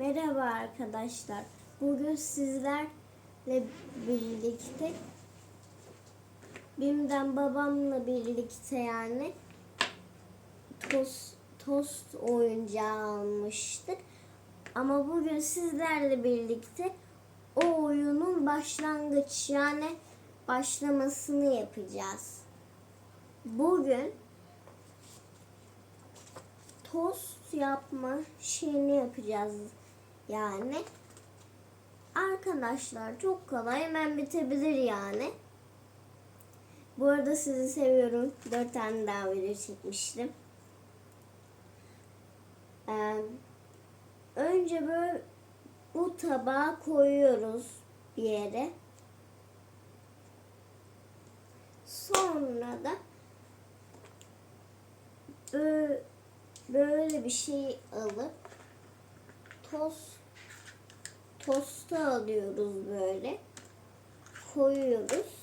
Merhaba arkadaşlar. Bugün sizlerle birlikte Bim'den babamla birlikte yani tost, tost oyuncağı almıştık. Ama bugün sizlerle birlikte o oyunun başlangıç yani başlamasını yapacağız. Bugün tost yapma şeyini yapacağız yani. Arkadaşlar çok kolay hemen bitebilir yani. Bu arada sizi seviyorum. Dört tane daha video çekmiştim. Ee, önce böyle bu tabağa koyuyoruz bir yere. Sonra da böyle bir şey alıp toz tostu alıyoruz böyle koyuyoruz.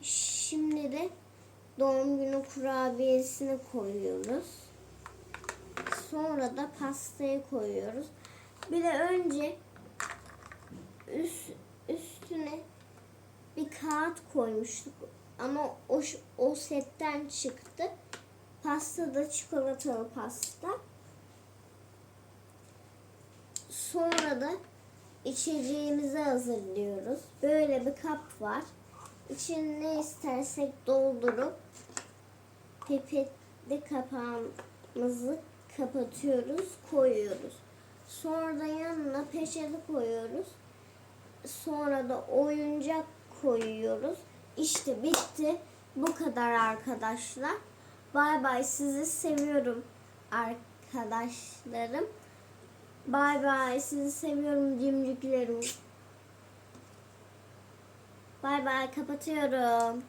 Şimdi de doğum günü kurabiyesini koyuyoruz. Sonra da pastayı koyuyoruz. Bir de önce üst, üstüne bir kağıt koymuştuk ama o, o setten çıktı. Pasta da çikolatalı pasta. Sonra da içeceğimizi hazırlıyoruz. Böyle bir kap var. İçine ne istersek doldurup pipetli kapağımızı kapatıyoruz, koyuyoruz. Sonra da yanına peçete koyuyoruz. Sonra da oyuncak koyuyoruz. İşte bitti. Bu kadar arkadaşlar. Bay bay sizi seviyorum arkadaşlarım. Bay bay sizi seviyorum cimciklerim. Bay bay kapatıyorum.